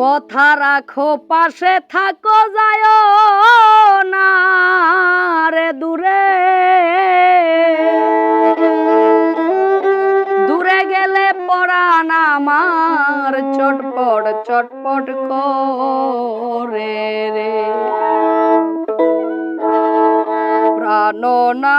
কথা রাখো, পাশে থাকো, যায় না রে দূরে। দূরে গেলে পরাণ আমার, চটপট চটপট করে রে। প্রাণ না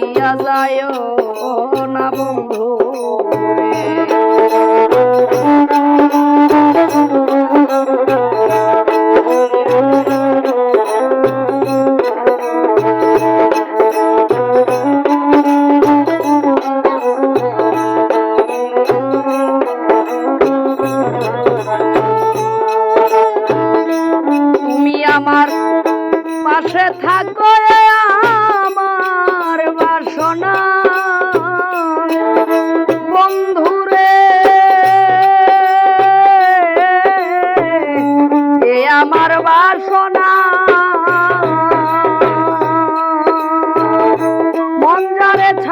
ছাড়িয়া যায় না বন্ধু আমার পাশে থাকো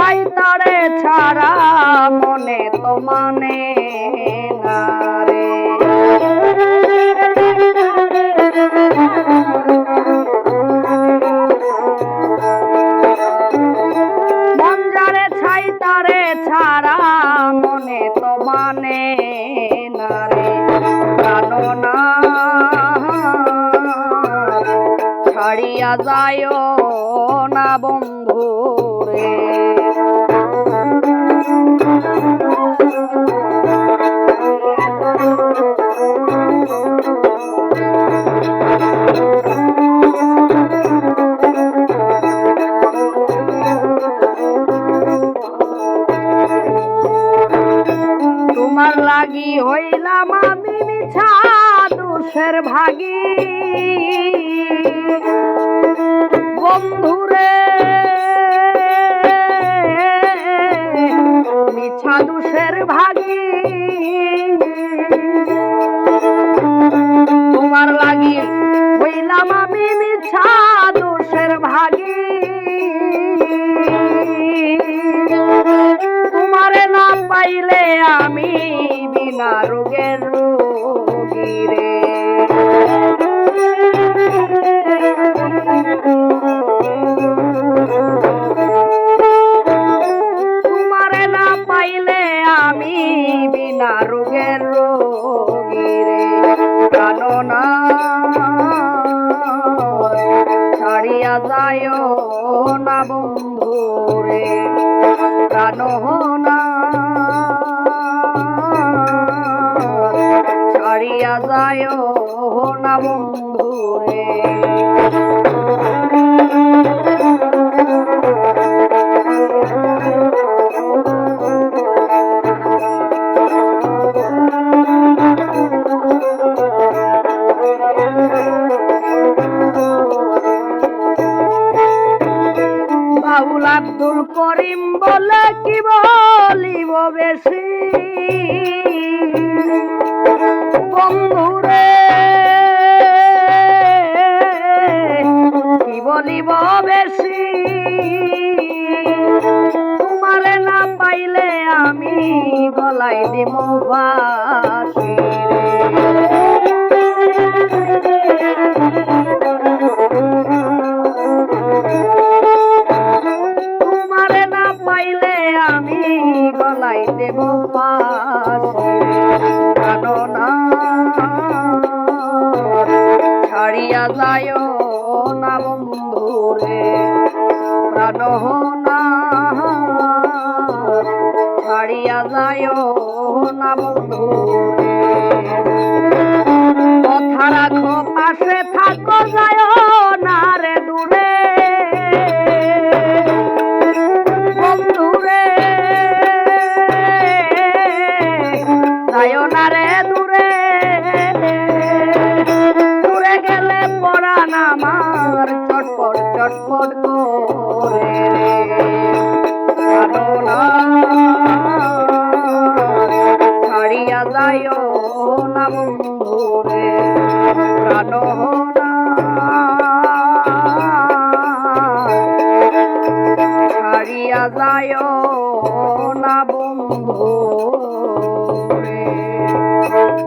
যারে তারে ছাড়া মনে তো মানে না রে। মন ছাই তারে ছাড়া মনে তো মানে না না, ছাড়িয়া যায় না বন্ধু রে। লাগি হইলাম আমি মিছা দোষের ভাগী। বন্ধুরে যায় না বন্ধু রে প্রাণ না। ছাড়িয়া যায় না বন্ধু রে। বাউল আব্দুল করিম বলে কি বলিব বেশি? বন্ধুরে, কি বলিব বেশি? তোমারে না পাইলে আমি গলাই দিম বাসি পাইলে আমি গলাই দেব পাড়িয়া ছাড়িয়া যায় না বন্ধুরে, প্রাণ না ছাড়িয়া যায় না বন্ধুরে যায় না